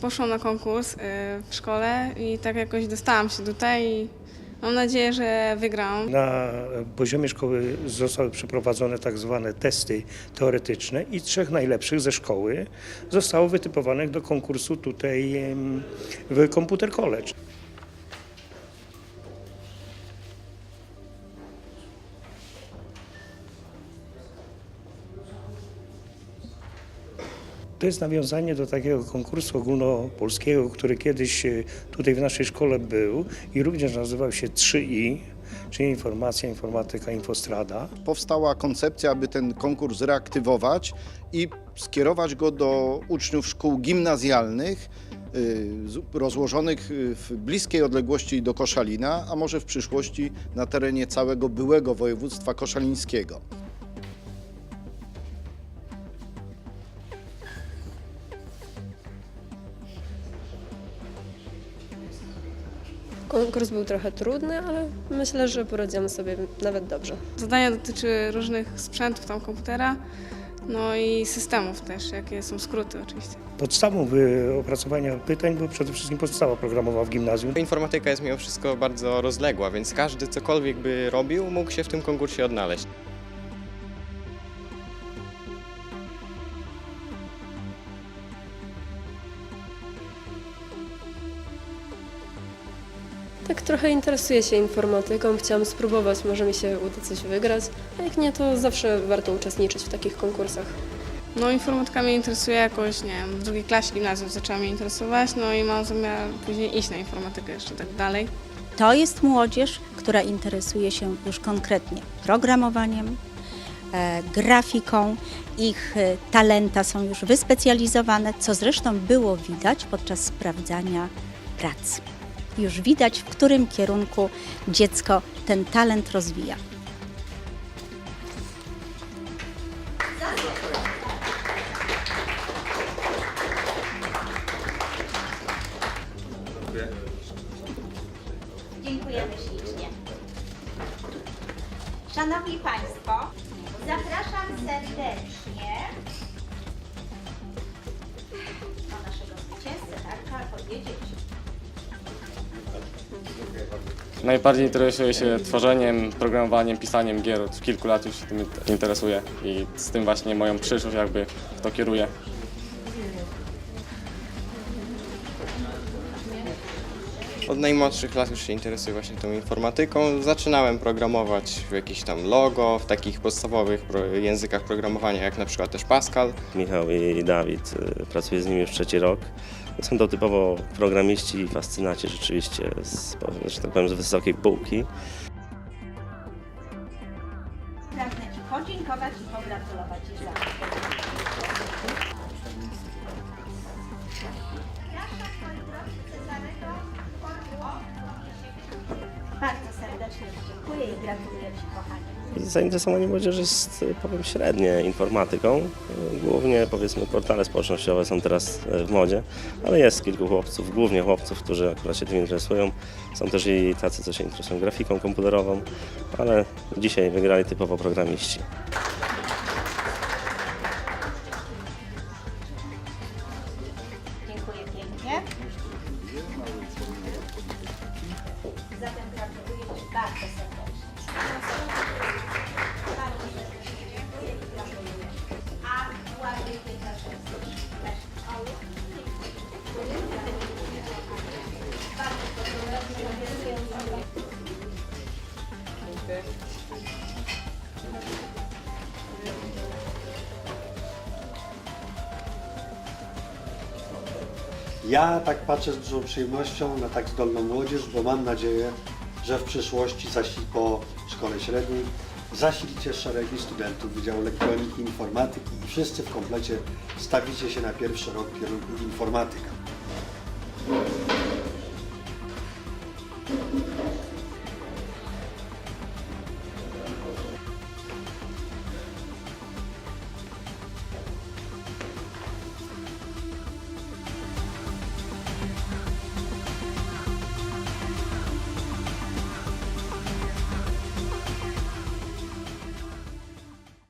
poszłam na konkurs y, w szkole i tak jakoś dostałam się tutaj i mam nadzieję, że wygram. Na poziomie szkoły zostały przeprowadzone tak zwane testy teoretyczne i trzech najlepszych ze szkoły zostało wytypowanych do konkursu tutaj w Computer College. To jest nawiązanie do takiego konkursu ogólnopolskiego, który kiedyś e, tutaj w naszej szkole był i również nazywał się 3i, czyli informacja, informatyka, infostrada. powstała koncepcja, aby ten konkurs reaktywować i skierować go do uczniów szkół gimnazjalnych z- rozłożonych y, w bliskiej odległości do Koszalina, a może w przyszłości na terenie całego byłego województwa koszalińskiego. Konkurs był trochę trudny, ale myślę, że poradzimy sobie nawet dobrze. Zadanie dotyczy różnych sprzętów tam komputera, no i systemów też, jakie są skróty oczywiście. Podstawą wy- opracowania pytań była przede wszystkim podstawa programowa w gimnazjum. Informatyka jest mimo wszystko bardzo rozległa, więc każdy cokolwiek by robił, mógł się w tym konkursie odnaleźć. Tak trochę interesuję się informatyką, chciałam spróbować, może mi się uda coś wygrać, a jak nie, to zawsze warto uczestniczyć w takich konkursach. No informatyka mnie interesuje jakoś, nie wiem, w drugiej klasie gimnazjum zaczęła mnie interesować, no i mam zamiar później iść na informatykę jeszcze tak dalej. To jest młodzież, która interesuje się już konkretnie programowaniem, e, grafiką. Ich e, talenta są już wyspecjalizowane, co zresztą było widać podczas sprawdzania pracy. Już widać, w którym kierunku dziecko ten talent rozwija. Dziękujemy ślicznie. Szanowni Państwo, zapraszam serdecznie do naszego zwycięzcę, tak? Najbardziej interesuję się tworzeniem, programowaniem, pisaniem gier. Od kilku lat już się tym interesuję i z tym właśnie moją przyszłość jakby w to kieruję. Od najmłodszych lat już się interesuję właśnie tą informatyką. Zaczynałem programować w jakichś tam logo, w takich podstawowych pro- językach programowania, jak na przykład też Pascal. Michał i Dawid, y, pracuję z nimi już trzeci rok. Są to typowo programiści i fascynaci rzeczywiście, z, że tak powiem, z wysokiej półki. Pragnę Ci podziękować i pogratulować Ci za Bardzo serdecznie dziękuję i gratuluję Ci, kochanie. Zainteresowanie młodzieży jest, y, powiem, średnie informatyką. Głównie, powiedzmy, portale społecznościowe są teraz y, w modzie, ale jest kilku chłopców, głównie chłopców, którzy akurat się tym interesują. Są też i tacy, co się interesują grafiką komputerową, ale dzisiaj wygrali typowo programiści. Dziękuję pięknie. Zatem gratuluję Ja tak patrzę z dużą przyjemnością na tak zdolną młodzież, bo mam nadzieję, że w przyszłości zasi po szkole średniej zasilicie szeregi studentów Wydziału Elektroniki Informatyki i wszyscy w komplecie stawicie się na pierwszy rok kierunku informatyka.